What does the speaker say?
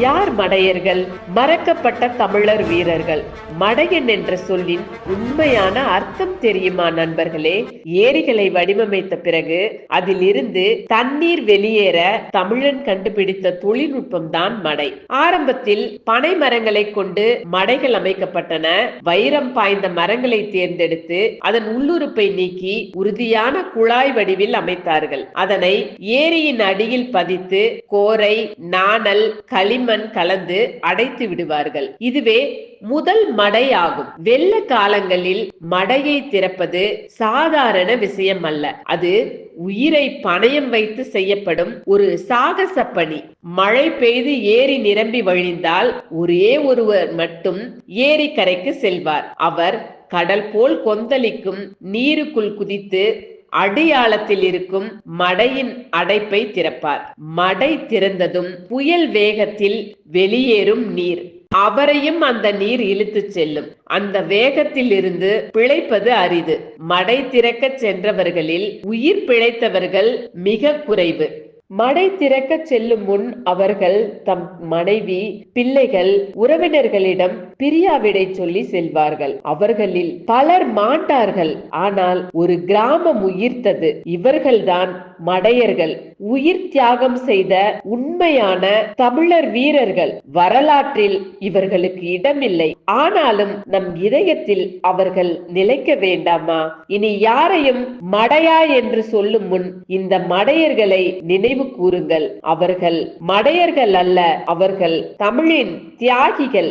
யார் மடையர்கள்? மறக்கப்பட்ட தமிழர் வீரர்கள். மடையன் என்ற சொல்லின் உண்மையான அர்த்தம் தெரியுமா நண்பர்களே? ஏரிகளை வடிவமைத்த பிறகு அதில் இருந்து தண்ணீர் வெளியேற தமிழன் கண்டுபிடித்த தொழில்நுட்பம் தான் மடை. ஆரம்பத்தில் பனை மரங்களை கொண்டு மடைகள் அமைக்கப்பட்டன. வைரம் பாய்ந்த மரங்களை தேர்ந்தெடுத்து அதன் உள்ளுறுப்பை நீக்கி உறுதியான குழாய் வடிவில் அமைத்தார்கள். அதனை ஏரியின் அடியில் பதித்து கோரை நாணல் களிமண் கலந்து அடைத்து விடுவார்கள். இதுவே முதல் மடை ஆகும் வெள்ள காலங்களில் மடையை திறப்பது சாதாரண விஷயம் அல்ல. அது உயிரை பணயம் வைத்து செய்யப்படும் ஒரு சாகச பணி. மழை பெய்து ஏரி நிரம்பி வழிந்தால் ஒரே ஒருவர் மட்டும் ஏரி கரைக்கு செல்வார். அவர் கடல் போல் கொந்தளிக்கும் நீருக்குள் குதித்து அடியாளத்தில் இருக்கும் மடையின் அடைப்பை திறப்பார். மடை திறந்ததும் புயல் வேகத்தில் வெளியேறும் நீர். அவரையும் அந்த நீர் இழுத்துச் செல்லும். அந்த வேகத்தில் இருந்து பிழைப்பது அரிது. மடை திறக்க சென்றவர்களில் உயிர் பிழைத்தவர்கள் மிக குறைவு. மடை திறக்க செல்லும் முன் அவர்கள் தம் மனைவி பிள்ளைகள் உறவினர்களிடம் பிரியாவிடை சொல்லி செல்வார்கள். அவர்களில் பலர் மாட்டார்கள். ஆனால் ஒரு கிராமம் உயிர்த்தது. இவர்கள்தான் மடையர்கள். உயிர் தியாகம் செய்த உண்மையான தமிழர் வீரர்கள். வரலாற்றில் இவர்களுக்கு இடமில்லை. ஆனாலும் நம் இதயத்தில் அவர்கள் நிலைக்க வேண்டாமா? இனி யாரையும் மடையா என்று சொல்லும் முன் இந்த மடையர்களை நினைவு கூறுங்கள். அவர்கள் மடையர்கள் அல்ல. அவர்கள் தமிழின் தியாகிகள்.